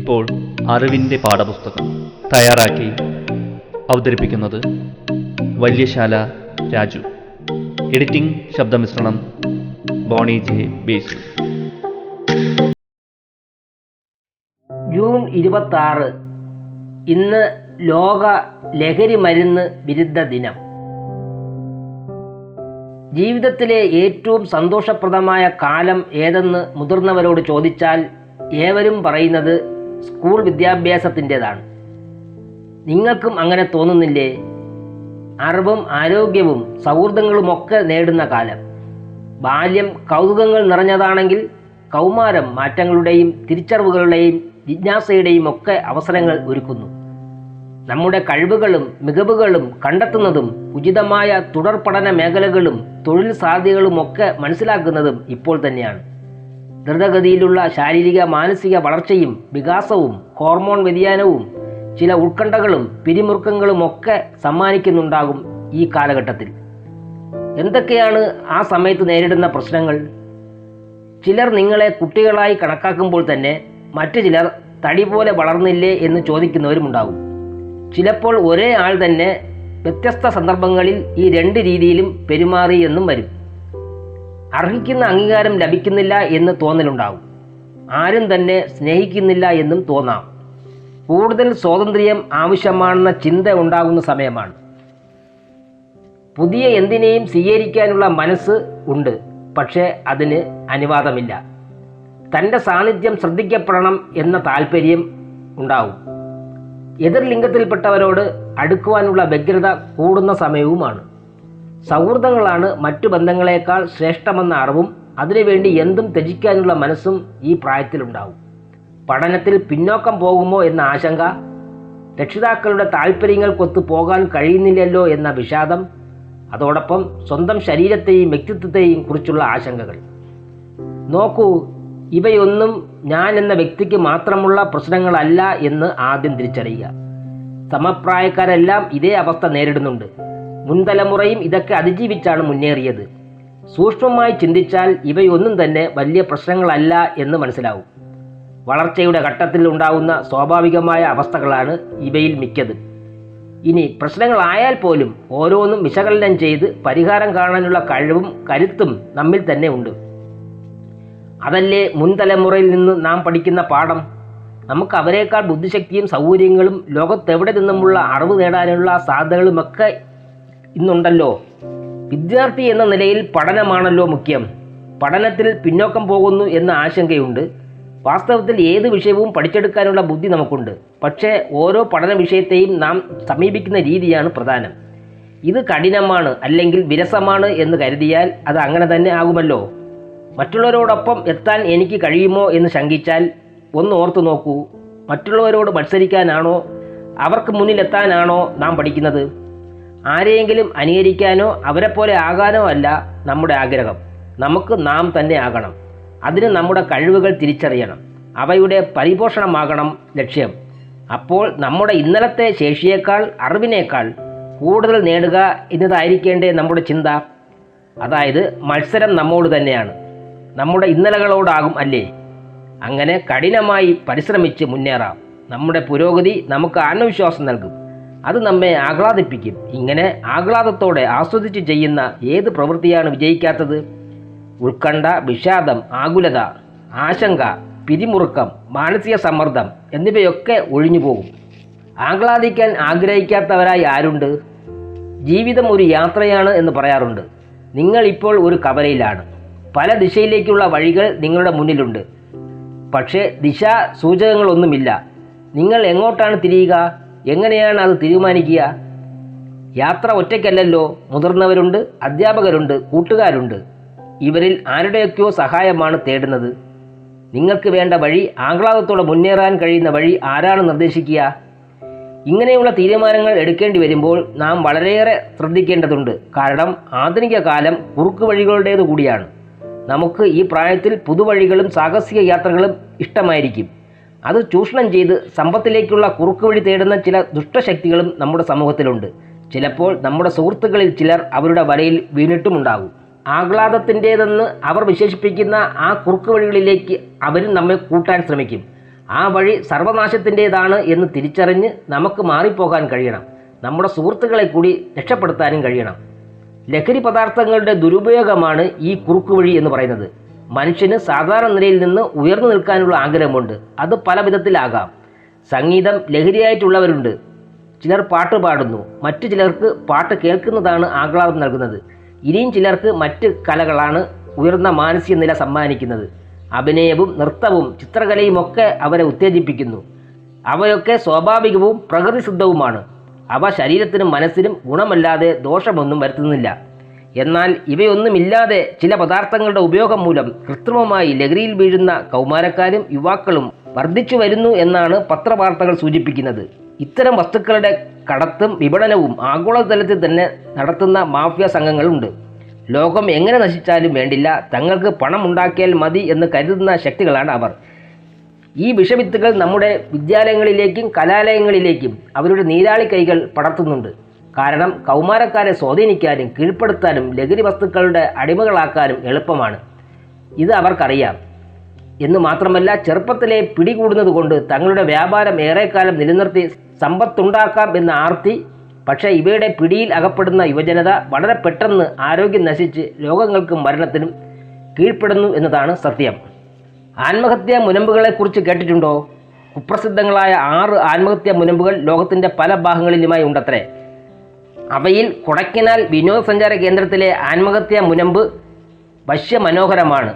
ഇപ്പോൾ അറിവിന്റെ പാഠപുസ്തകം തയ്യാറാക്കി അവതരിപ്പിക്കുന്നത് വല്യശാല രാജു. എഡിറ്റിംഗ് ശബ്ദമിശ്രണം ബോണി ജെ ബേസു. ജൂൺ ഇരുപത്തി ഇന്ന് ലോക ലഹരി മരുന്ന് വിരുദ്ധ ദിനം. ജീവിതത്തിലെ ഏറ്റവും സന്തോഷപ്രദമായ കാലം ഏതെന്ന് മുതിർന്നവരോട് ചോദിച്ചാൽ ഏവരും പറയുന്നത് സ്കൂൾ വിദ്യാഭ്യാസത്തിന്റെതാണ്. നിങ്ങൾക്കും അങ്ങനെ തോന്നുന്നില്ലേ? അറിവും ആരോഗ്യവും സൗഹൃദങ്ങളുമൊക്കെ നേടുന്ന കാലം. ബാല്യം കൗതുകങ്ങൾ നിറഞ്ഞതാണെങ്കിൽ കൗമാരം മാറ്റങ്ങളുടെയും തിരിച്ചറിവുകളുടെയും ജിജ്ഞാസയുടെയും ഒക്കെ അവസരങ്ങൾ ഒരുക്കുന്നു. നമ്മുടെ കഴിവുകളും മികവുകളും കണ്ടെത്തുന്നതും ഉചിതമായ തുടർ പഠന മേഖലകളും തൊഴിൽ സാധ്യതകളുമൊക്കെ മനസ്സിലാക്കുന്നതും ഇപ്പോൾ തന്നെയാണ്. ദ്രുതഗതിയിലുള്ള ശാരീരിക മാനസിക വളർച്ചയും വികാസവും ഹോർമോൺ വ്യതിയാനവും ചില ഉത്കണ്ഠകളും പിരിമുറുക്കങ്ങളുമൊക്കെ സമ്മാനിക്കുന്നുണ്ടാകും ഈ കാലഘട്ടത്തിൽ. എന്തൊക്കെയാണ് ആ സമയത്ത് നേരിടുന്ന പ്രശ്നങ്ങൾ? ചിലർ നിങ്ങളെ കുട്ടികളായി കണക്കാക്കുമ്പോൾ തന്നെ മറ്റു ചിലർ തടി പോലെ വളർന്നില്ലേ എന്ന് ചോദിക്കുന്നവരുമുണ്ടാകും. ചിലപ്പോൾ ഒരേ ആൾ തന്നെ വ്യത്യസ്ത സന്ദർഭങ്ങളിൽ ഈ രണ്ട് രീതിയിലും പെരുമാറി എന്നും വരും. അർഹിക്കുന്ന അംഗീകാരം ലഭിക്കുന്നില്ല എന്ന് തോന്നലുണ്ടാവും. ആരും തന്നെ സ്നേഹിക്കുന്നില്ല എന്നും തോന്നാം. കൂടുതൽ സ്വാതന്ത്ര്യം ആവശ്യമാണെന്ന ചിന്ത ഉണ്ടാകുന്ന സമയമാണ്. പുതിയ എന്തിനേയും സ്വീകരിക്കാനുള്ള മനസ്സ് ഉണ്ട് പക്ഷേ അതിന് അനുവാദമില്ല. തന്റെ സാന്നിധ്യം ശ്രദ്ധിക്കപ്പെടണം എന്ന താല്പര്യം ഉണ്ടാവും. എതിർ ലിംഗത്തിൽപ്പെട്ടവരോട് അടുക്കുവാനുള്ള വ്യഗ്രത കൂടുന്ന സമയവുമാണ്. സൗഹൃദങ്ങളാണ് മറ്റു ബന്ധങ്ങളെക്കാൾ ശ്രേഷ്ഠമെന്ന അറിവും അതിനുവേണ്ടി എന്തും ത്യജിക്കാനുള്ള മനസ്സും ഈ പ്രായത്തിലുണ്ടാവും. പഠനത്തിൽ പിന്നോക്കം പോകുമോ എന്ന ആശങ്ക രക്ഷിതാക്കളുടെ താല്പര്യങ്ങൾക്കൊത്തു പോകാൻ കഴിയുന്നില്ലല്ലോ എന്ന വിഷാദം അതോടൊപ്പം സ്വന്തം ശരീരത്തെയും വ്യക്തിത്വത്തെയും കുറിച്ചുള്ള ആശങ്കകൾ. നോക്കൂ ഇവയൊന്നും ഞാൻ എന്ന വ്യക്തിക്ക് മാത്രമുള്ള പ്രശ്നങ്ങളല്ല എന്ന് ആദ്യം തിരിച്ചറിയുക. സമപ്രായക്കാരെല്ലാം ഇതേ അവസ്ഥ നേരിടുന്നുണ്ട്. മുൻതലമുറയും ഇതൊക്കെ അതിജീവിച്ചാണ് മുന്നേറിയത്. സൂക്ഷ്മമായി ചിന്തിച്ചാൽ ഇവയൊന്നും തന്നെ വലിയ പ്രശ്നങ്ങളല്ല എന്ന് മനസ്സിലാവും. വളർച്ചയുടെ ഘട്ടത്തിൽ ഉണ്ടാവുന്ന സ്വാഭാവികമായ അവസ്ഥകളാണ് ഇവയിൽ മിക്കത്. ഇനി പ്രശ്നങ്ങളായാൽ പോലും ഓരോന്നും വിശകലനം ചെയ്ത് പരിഹാരം കാണാനുള്ള കഴിവും കരുത്തും നമ്മിൽ തന്നെ ഉണ്ട്. അതല്ലേ മുൻതലമുറയിൽ നിന്ന് നാം പഠിക്കുന്ന പാഠം. നമുക്ക് അവരെക്കാൾ ബുദ്ധിശക്തിയും സൗകര്യങ്ങളും ലോകത്തെവിടെ നിന്നുമുള്ള അറിവ് നേടാനുള്ള സാധ്യതകളുമൊക്കെ ഇന്നുണ്ടല്ലോ. വിദ്യാർത്ഥി എന്ന നിലയിൽ പഠനമാണല്ലോ മുഖ്യം. പഠനത്തിൽ പിന്നോക്കം പോകുന്നു എന്ന ആശങ്കയുണ്ട്. വാസ്തവത്തിൽ ഏത് വിഷയവും പഠിച്ചെടുക്കാനുള്ള ബുദ്ധി നമുക്കുണ്ട്. പക്ഷേ ഓരോ പഠന വിഷയത്തെയും നാം സമീപിക്കുന്ന രീതിയാണ് പ്രധാനം. ഇത് കഠിനമാണ് അല്ലെങ്കിൽ വിരസമാണ് എന്ന് കരുതിയാൽ അത് അങ്ങനെ തന്നെ ആകുമല്ലോ. മറ്റുള്ളവരോടൊപ്പം എത്താൻ എനിക്ക് കഴിയുമോ എന്ന് ശങ്കിച്ചാൽ ഒന്ന് ഓർത്തു നോക്കൂ മറ്റുള്ളവരോട് മത്സരിക്കാനാണോ അവർക്ക് മുന്നിലെത്താനാണോ നാം പഠിക്കുന്നത്? ആരെയെങ്കിലും അനുകരിക്കാനോ അവരെപ്പോലെ ആകാനോ അല്ല നമ്മുടെ ആഗ്രഹം. നമുക്ക് നാം തന്നെ ആകണം. അതിന് നമ്മുടെ കഴിവുകൾ തിരിച്ചറിയണം. അവയുടെ പരിപോഷണമാകണം ലക്ഷ്യം. അപ്പോൾ നമ്മുടെ ഇന്നലത്തെ ശേഷിയേക്കാൾ അറിവിനേക്കാൾ കൂടുതൽ നേടുക എന്നതായിരിക്കേണ്ടേ നമ്മുടെ ചിന്ത. അതായത് മത്സരം നമ്മോട് തന്നെയാണ്. നമ്മുടെ ഇന്നലകളോടാകും അല്ലേ? അങ്ങനെ കഠിനമായി പരിശ്രമിച്ച് മുന്നേറാം. നമ്മുടെ പുരോഗതി നമുക്ക് ആത്മവിശ്വാസം നൽകും. അത് നമ്മെ ആഹ്ലാദിപ്പിക്കും. ഇങ്ങനെ ആഹ്ലാദത്തോടെ ആസ്വദിച്ച് ചെയ്യുന്ന ഏത് പ്രവൃത്തിയാണ് വിജയിക്കാത്തത്? ഉത്കണ്ഠ വിഷാദം ആകുലത ആശങ്ക പിരിമുറുക്കം മാനസിക സമ്മർദ്ദം എന്നിവയൊക്കെ ഒഴിഞ്ഞു പോകും. ആഹ്ലാദിക്കാൻ ആഗ്രഹിക്കാത്തവരായി ആരുണ്ട്? ജീവിതം ഒരു യാത്രയാണ് എന്ന് പറയാറുണ്ട്. നിങ്ങൾ ഇപ്പോൾ ഒരു കവലയിലാണ്. പല ദിശയിലേക്കുള്ള വഴികൾ നിങ്ങളുടെ മുന്നിലുണ്ട്. പക്ഷേ ദിശാ സൂചകങ്ങളൊന്നുമില്ല. നിങ്ങൾ എങ്ങോട്ടാണ് തിരിയുക? എങ്ങനെയാണ് അത് തീരുമാനിക്കുക? യാത്ര ഒറ്റയ്ക്കല്ലല്ലോ. മുതിർന്നവരുണ്ട് അധ്യാപകരുണ്ട് കൂട്ടുകാരുണ്ട്. ഇവരിൽ ആരുടെയൊക്കെയോ സഹായമാണ് തേടുന്നത്. നിങ്ങൾക്ക് വേണ്ട വഴി ആഹ്ലാദത്തോടെ മുന്നേറാൻ കഴിയുന്ന വഴി ആരാണ് നിർദ്ദേശിക്കുക? ഇങ്ങനെയുള്ള തീരുമാനങ്ങൾ എടുക്കേണ്ടി വരുമ്പോൾ നാം വളരെയേറെ ശ്രദ്ധിക്കേണ്ടതുണ്ട്. കാരണം ആധുനിക കാലം കുറുക്കു വഴികളുടേത് കൂടിയാണ് നമുക്ക് ഈ പ്രായത്തിൽ പുതുവഴികളും സാഹസിക യാത്രകളും ഇഷ്ടമായിരിക്കും. അത് ചൂഷണം ചെയ്ത് സമ്പത്തിലേക്കുള്ള കുറുക്കുവഴി തേടുന്ന ചില ദുഷ്ടശക്തികളും നമ്മുടെ സമൂഹത്തിലുണ്ട്. ചിലപ്പോൾ നമ്മുടെ സുഹൃത്തുക്കളിൽ ചിലർ അവരുടെ വലയിൽ വീണിട്ടുമുണ്ടാകും. ആഹ്ലാദത്തിന്റേതെന്ന് അവർ വിശേഷിപ്പിക്കുന്ന ആ കുറുക്ക് വഴികളിലേക്ക് അവരും നമ്മെ കൂട്ടാൻ ശ്രമിക്കും. ആ വഴി സർവനാശത്തിന്റേതാണ് എന്ന് തിരിച്ചറിഞ്ഞ് നമുക്ക് മാറിപ്പോകാൻ കഴിയണം. നമ്മുടെ സുഹൃത്തുക്കളെ കൂടി രക്ഷപ്പെടുത്താനും കഴിയണം. ലഹരി പദാർത്ഥങ്ങളുടെ ദുരുപയോഗമാണ് ഈ കുറുക്ക് വഴി എന്ന് പറയുന്നത്. മനുഷ്യന് സാധാരണ നിലയിൽ നിന്ന് ഉയർന്നു നിൽക്കാനുള്ള ആഗ്രഹമുണ്ട്. അത് പല വിധത്തിലാകാം. സംഗീതം ലഹരിയായിട്ടുള്ളവരുണ്ട്. ചിലർ പാട്ട് പാടുന്നു. മറ്റു ചിലർക്ക് പാട്ട് കേൾക്കുന്നതാണ് ആഹ്ലാദം നൽകുന്നത്. ഇനിയും ചിലർക്ക് മറ്റ് കലകളാണ് ഉയർന്ന മാനസിക നില സമ്മാനിക്കുന്നത്. അഭിനയവും നൃത്തവും ചിത്രകലയും ഒക്കെ അവരെ ഉത്തേജിപ്പിക്കുന്നു. അവയൊക്കെ സ്വാഭാവികവും പ്രകൃതിസിദ്ധവുമാണ് അവ ശരീരത്തിനും മനസ്സിനും ഗുണമല്ലാതെ ദോഷമൊന്നും വരുത്തുന്നില്ല. എന്നാൽ ഇവയൊന്നുമില്ലാതെ ചില പദാർത്ഥങ്ങളുടെ ഉപയോഗം മൂലം കൃത്രിമമായി ലഹരിയിൽ വീഴുന്ന കൗമാരക്കാരും യുവാക്കളും വർദ്ധിച്ചു വരുന്നു എന്നാണ് പത്രവാർത്തകൾ സൂചിപ്പിക്കുന്നത്. ഇത്തരം വസ്തുക്കളുടെ കടത്തും വിപണനവും ആഗോളതലത്തിൽ തന്നെ നടത്തുന്ന മാഫിയ സംഘങ്ങളുണ്ട്. ലോകം എങ്ങനെ നശിച്ചാലും വേണ്ടില്ല തങ്ങൾക്ക് പണം ഉണ്ടാക്കിയാൽ മതി എന്ന് കരുതുന്ന ശക്തികളാണ് അവർ. ഈ വിഷവിത്തുകൾ നമ്മുടെ വിദ്യാലയങ്ങളിലേക്കും കലാലയങ്ങളിലേക്കും അവരുടെ നീരാളി കൈകൾ പടർത്തുന്നുണ്ട്. കാരണം കൗമാരക്കാരെ സ്വാധീനിക്കാനും കീഴ്പ്പെടുത്താനും ലഹരി വസ്തുക്കളുടെ അടിമകളാക്കാനും എളുപ്പമാണ്. ഇത് അവർക്കറിയാം. എന്ന് മാത്രമല്ല ചെറുപ്പത്തിലെ പിടികൂടുന്നതുകൊണ്ട് തങ്ങളുടെ വ്യാപാരം ഏറെക്കാലം നിലനിർത്തി സമ്പത്തുണ്ടാക്കാം എന്ന ആർത്തി പക്ഷേ ഇവയുടെ പിടിയിൽ അകപ്പെടുന്ന യുവജനത വളരെ പെട്ടെന്ന് ആരോഗ്യം നശിച്ച് രോഗങ്ങൾക്കും മരണത്തിനും കീഴ്പ്പെടുന്നു എന്നതാണ് സത്യം. ആത്മഹത്യാ മുനമ്പുകളെക്കുറിച്ച് കേട്ടിട്ടുണ്ടോ? കുപ്രസിദ്ധങ്ങളായ ആറ് ആത്മഹത്യാ മുനമ്പുകൾ ലോകത്തിന്റെ പല ഭാഗങ്ങളിലുമായി ഉണ്ടത്രേ. അവയിൽ കൊടക്കിനാൽ വിനോദസഞ്ചാര കേന്ദ്രത്തിലെ ആത്മഹത്യാ മുനമ്പ് വശ്യമനോഹരമാണ്.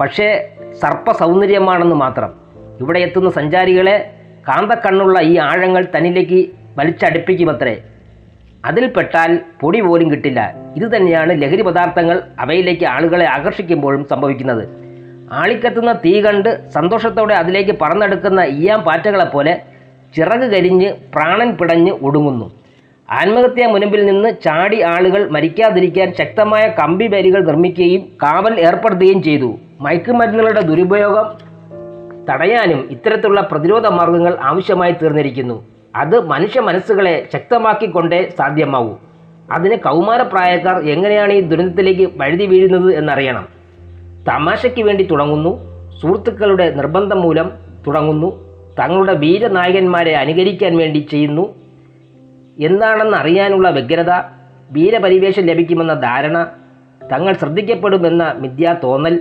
പക്ഷേ സർപ്പ സൗന്ദര്യമാണെന്ന് മാത്രം. ഇവിടെ എത്തുന്ന സഞ്ചാരികളെ കാന്തക്കണ്ണുള്ള ഈ ആഴങ്ങൾ തന്നിലേക്ക് വലിച്ചടുപ്പിക്കുമത്രേ. അതിൽപ്പെട്ടാൽ പൊടി പോലും കിട്ടില്ല. ഇതുതന്നെയാണ് ലഹരി പദാർത്ഥങ്ങൾ അവയിലേക്ക് ആളുകളെ ആകർഷിക്കുമ്പോഴും സംഭവിക്കുന്നത്. ആളിക്കത്തുന്ന തീ കണ്ട് സന്തോഷത്തോടെ അതിലേക്ക് പറന്നെടുക്കുന്ന ഈയാം പാറ്റകളെപ്പോലെ ചിറക് കരിഞ്ഞ് പ്രാണൻ പിടഞ്ഞ് ഒടുങ്ങുന്നു. ആത്മഹത്യാ മുനമ്പിൽ നിന്ന് ചാടി ആളുകൾ മരിക്കാതിരിക്കാൻ ശക്തമായ കമ്പി വരികൾ നിർമ്മിക്കുകയും കാവൽ ഏർപ്പെടുത്തുകയും ചെയ്തു. മയക്കുമരുന്നുകളുടെ ദുരുപയോഗം തടയാനും ഇത്തരത്തിലുള്ള പ്രതിരോധ മാർഗങ്ങൾ ആവശ്യമായി തീർന്നിരിക്കുന്നു. അത് മനുഷ്യ മനസ്സുകളെ ശക്തമാക്കിക്കൊണ്ടേ സാധ്യമാവൂ. അതിന് കൗമാരപ്രായക്കാർ എങ്ങനെയാണ് ഈ ദുരന്തത്തിലേക്ക് വഴുതി വീഴുന്നത് എന്നറിയണം. തമാശയ്ക്ക് വേണ്ടി തുടങ്ങുന്നു. സുഹൃത്തുക്കളുടെ നിർബന്ധം മൂലം തുടങ്ങുന്നു. തങ്ങളുടെ വീരനായകന്മാരെ അനുകരിക്കാൻ വേണ്ടി ചെയ്യുന്നു. എന്താണെന്ന് അറിയാനുള്ള വ്യഗ്രത വീരപരിവേഷം ലഭിക്കുമെന്ന ധാരണ തങ്ങൾ ശ്രദ്ധിക്കപ്പെടുമെന്ന മിഥ്യാ തോന്നൽ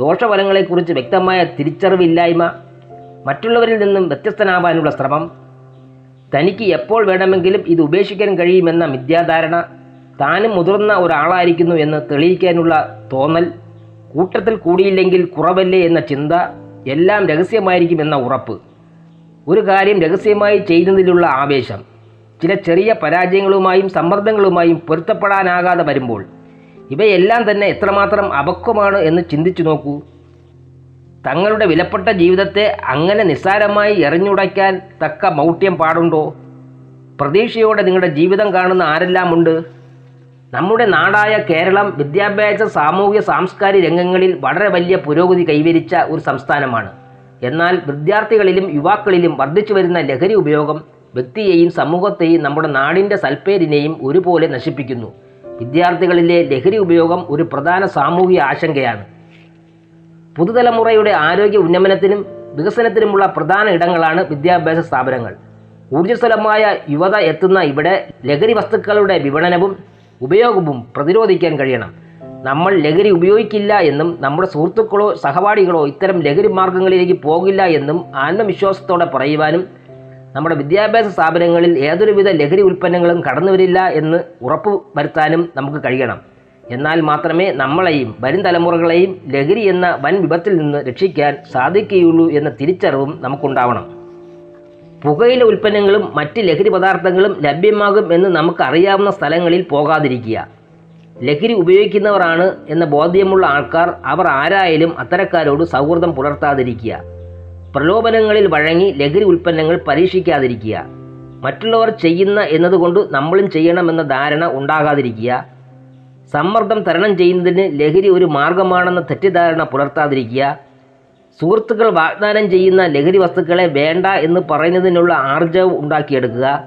ദോഷഫലങ്ങളെക്കുറിച്ച് വ്യക്തമായ തിരിച്ചറിവില്ലായ്മ മറ്റുള്ളവരിൽ നിന്നും വ്യത്യസ്തനാവാനുള്ള ശ്രമം. തനിക്ക് എപ്പോൾ വേണമെങ്കിലും ഇത് ഉപേക്ഷിക്കാൻ കഴിയുമെന്ന മിഥ്യാധാരണ താനും മുതിർന്ന ഒരാളായിരിക്കുന്നു എന്ന് തെളിയിക്കാനുള്ള തോന്നൽ. കൂട്ടത്തിൽ കൂടിയില്ലെങ്കിൽ കുറവല്ലേ എന്ന ചിന്ത എല്ലാം രഹസ്യമായിരിക്കും എന്ന ഉറപ്പ്. ഒരു കാര്യം രഹസ്യമായി ചെയ്യുന്നതിലുള്ള ആവേശം. ചില ചെറിയ പരാജയങ്ങളുമായും സമ്മർദ്ദങ്ങളുമായും പൊരുത്തപ്പെടാനാകാതെ വരുമ്പോൾ ഇവയെല്ലാം തന്നെ എത്രമാത്രം അപക്വമാണ് എന്ന് ചിന്തിച്ചു നോക്കൂ. തങ്ങളുടെ വിലപ്പെട്ട ജീവിതത്തെ അങ്ങനെ നിസ്സാരമായി എറിഞ്ഞുടയ്ക്കാൻ തക്ക മൗഢ്യം പാടുണ്ടോ? പ്രതീക്ഷയോടെ നിങ്ങളുടെ ജീവിതം കാണുന്ന ആരെല്ലാമുണ്ട്? നമ്മുടെ നാടായ കേരളം വിദ്യാഭ്യാസ സാമൂഹ്യ സാംസ്കാരിക രംഗങ്ങളിൽ വളരെ വലിയ പുരോഗതി കൈവരിച്ച ഒരു സംസ്ഥാനമാണ്. എന്നാൽ വിദ്യാർത്ഥികളിലും യുവാക്കളിലും വർദ്ധിച്ചു വരുന്ന ലഹരി ഉപയോഗം വ്യക്തിയെയും സമൂഹത്തെയും നമ്മുടെ നാടിന്റെ സൽപ്പേരിനെയും ഒരുപോലെ നശിപ്പിക്കുന്നു. വിദ്യാർത്ഥികളിലെ ലഹരി ഉപയോഗം ഒരു പ്രധാന സാമൂഹിക ആശങ്കയാണ്. പുതുതലമുറയുടെ ആരോഗ്യ ഉന്നമനത്തിനും വികസനത്തിനുമുള്ള പ്രധാന ഇടങ്ങളാണ് വിദ്യാഭ്യാസ സ്ഥാപനങ്ങൾ. ഊർജസ്വലമായ യുവത എത്തുന്ന ഇവിടെ ലഹരി വസ്തുക്കളുടെ വിപണനവും ഉപയോഗവും പ്രതിരോധിക്കാൻ കഴിയണം. നമ്മൾ ലഹരി ഉപയോഗിക്കില്ല എന്നും നമ്മുടെ സുഹൃത്തുക്കളോ സഹപാഠികളോ ഇത്തരം ലഹരി മാർഗങ്ങളിലേക്ക് പോകില്ല എന്നും ആത്മവിശ്വാസത്തോടെ പറയുവാനും നമ്മുടെ വിദ്യാഭ്യാസ സ്ഥാപനങ്ങളിൽ ഏതൊരുവിധ ലഹരി ഉൽപ്പന്നങ്ങളും കടന്നു വരില്ല എന്ന് ഉറപ്പു വരുത്താനും നമുക്ക് കഴിയണം. എന്നാൽ മാത്രമേ നമ്മളെയും വരും തലമുറകളെയും ലഹരി എന്ന വൻ വിപത്തിൽ നിന്ന് രക്ഷിക്കാൻ സാധിക്കുകയുള്ളൂ എന്ന തിരിച്ചറിവും നമുക്കുണ്ടാവണം. പുകയില ഉൽപ്പന്നങ്ങളും മറ്റ് ലഹരി പദാർത്ഥങ്ങളും ലഭ്യമാകും എന്ന് നമുക്കറിയാവുന്ന സ്ഥലങ്ങളിൽ പോകാതിരിക്കുക. ലഹരി ഉപയോഗിക്കുന്നവരാണ് എന്ന ബോധ്യമുള്ള ആൾക്കാർ അവർ ആരായാലും അത്തരക്കാരോട് സൗഹൃദം പുലർത്താതിരിക്കുക. പ്രലോഭനങ്ങളിൽ വഴങ്ങി ലഹരി ഉൽപ്പന്നങ്ങൾ പരീക്ഷിക്കാതിരിക്കുക. മറ്റുള്ളവർ ചെയ്യുന്ന എന്നതുകൊണ്ട് നമ്മളും ചെയ്യണമെന്ന ധാരണ ഉണ്ടാകാതിരിക്കുക. സമ്മർദ്ദം തരണം ചെയ്യുന്നതിന് ലഹരി ഒരു മാർഗമാണെന്ന തെറ്റിദ്ധാരണ പുലർത്താതിരിക്കുക. സുഹൃത്തുക്കൾ വാഗ്ദാനം ചെയ്യുന്ന ലഹരി വസ്തുക്കളെ വേണ്ട എന്ന് പറയുന്നതിനുള്ള ആർജവം ഉണ്ടാക്കിയെടുക്കുക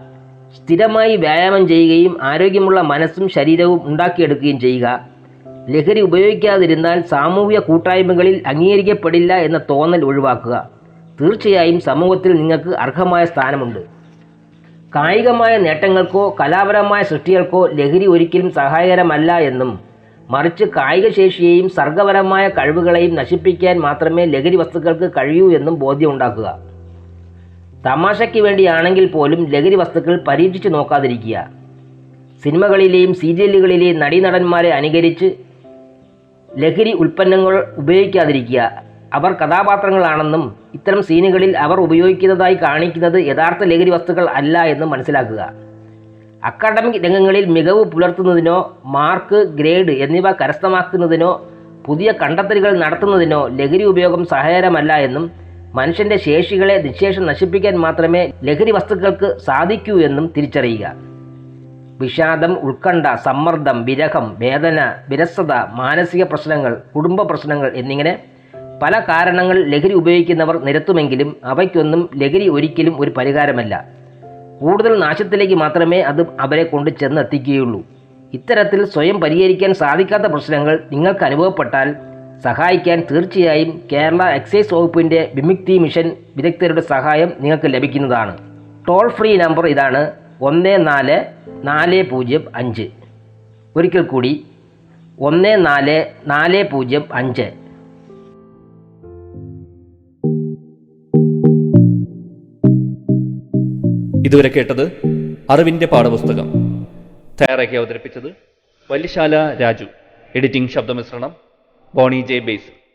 സ്ഥിരമായി വ്യായാമം ചെയ്യുകയും ആരോഗ്യമുള്ള മനസ്സും ശരീരവും ഉണ്ടാക്കിയെടുക്കുകയും ചെയ്യുക. ലഹരി ഉപയോഗിക്കാതിരുന്നാൽ സാമൂഹിക കൂട്ടായ്മകളിൽ അംഗീകരിക്കപ്പെടില്ല എന്ന തോന്നൽ ഒഴിവാക്കുക. തീർച്ചയായും സമൂഹത്തിൽ നിങ്ങൾക്ക് അർഹമായ സ്ഥാനമുണ്ട്. കായികമായ നേട്ടങ്ങൾക്കോ കലാപരമായ സൃഷ്ടികൾക്കോ ലഹരി ഒരിക്കലും സഹായകരമല്ല എന്നും മറിച്ച് കായികശേഷിയെയും സർഗപരമായ കഴിവുകളെയും നശിപ്പിക്കാൻ മാത്രമേ ലഹരി വസ്തുക്കൾക്ക് കഴിയൂ എന്നും ബോധ്യമുണ്ടാക്കുക. തമാശയ്ക്ക് വേണ്ടിയാണെങ്കിൽ പോലും ലഹരി വസ്തുക്കൾ പരീക്ഷിച്ചു നോക്കാതിരിക്കുക. സിനിമകളിലെയും സീരിയലുകളിലെയും നടീനടന്മാരെ അനുകരിച്ച് ലഹരി ഉൽപ്പന്നങ്ങൾ ഉപയോഗിക്കാതിരിക്കുക. അവർ കഥാപാത്രങ്ങളാണെന്നും ഇത്തരം സീനുകളിൽ അവർ ഉപയോഗിക്കുന്നതായി കാണിക്കുന്നത് യഥാർത്ഥ ലഹരി വസ്തുക്കൾ അല്ല എന്നും മനസ്സിലാക്കുക. അക്കാഡമിക് രംഗങ്ങളിൽ മികവ് പുലർത്തുന്നതിനോ മാർക്ക് ഗ്രേഡ് എന്നിവ കരസ്ഥമാക്കുന്നതിനോ പുതിയ കണ്ടെത്തലുകൾ നടത്തുന്നതിനോ ലഹരി ഉപയോഗം സഹായകരമല്ല എന്നും മനുഷ്യന്റെ ശേഷികളെ നിശേഷം നശിപ്പിക്കാൻ മാത്രമേ ലഹരി വസ്തുക്കൾക്ക് സാധിക്കൂ എന്നും തിരിച്ചറിയുക. വിഷാദം ഉത്കണ്ഠ സമ്മർദ്ദം വിരഹം വേദന വിരസത മാനസിക പ്രശ്നങ്ങൾ കുടുംബ പ്രശ്നങ്ങൾ എന്നിങ്ങനെ പല കാരണങ്ങൾ ലഹരി ഉപയോഗിക്കുന്നവർ നിരത്തുമെങ്കിലും അവയ്ക്കൊന്നും ലഹരി ഒരിക്കലും ഒരു പരിഹാരമല്ല. കൂടുതൽ നാശത്തിലേക്ക് മാത്രമേ അത് അവരെ കൊണ്ട് ചെന്നെത്തിക്കുകയുള്ളൂ. ഇത്തരത്തിൽ സ്വയം പരിഹരിക്കാൻ സാധിക്കാത്ത പ്രശ്നങ്ങൾ നിങ്ങൾക്ക് അനുഭവപ്പെട്ടാൽ സഹായിക്കാൻ തീർച്ചയായും കേരള എക്സൈസ് വകുപ്പിന്റെ വിമുക്തി മിഷൻ വിദഗ്ധരുടെ സഹായം നിങ്ങൾക്ക് ലഭിക്കുന്നതാണ്. ടോൾ ഫ്രീ നമ്പർ ഇതാണ് ഒന്ന് നാല് നാല് പൂജ്യം അഞ്ച്. ഒരിക്കൽ കൂടി ഒന്ന് നാല് നാല് പൂജ്യം അഞ്ച്. ഇതുവരെ കേട്ടത് അറിവിന്റെ പാഠപുസ്തകം. തയ്യാറാക്കി അവതരിപ്പിച്ചത് വല്യശാല രാജു. എഡിറ്റിംഗ് ശബ്ദമിശ്രണം. Bony J base.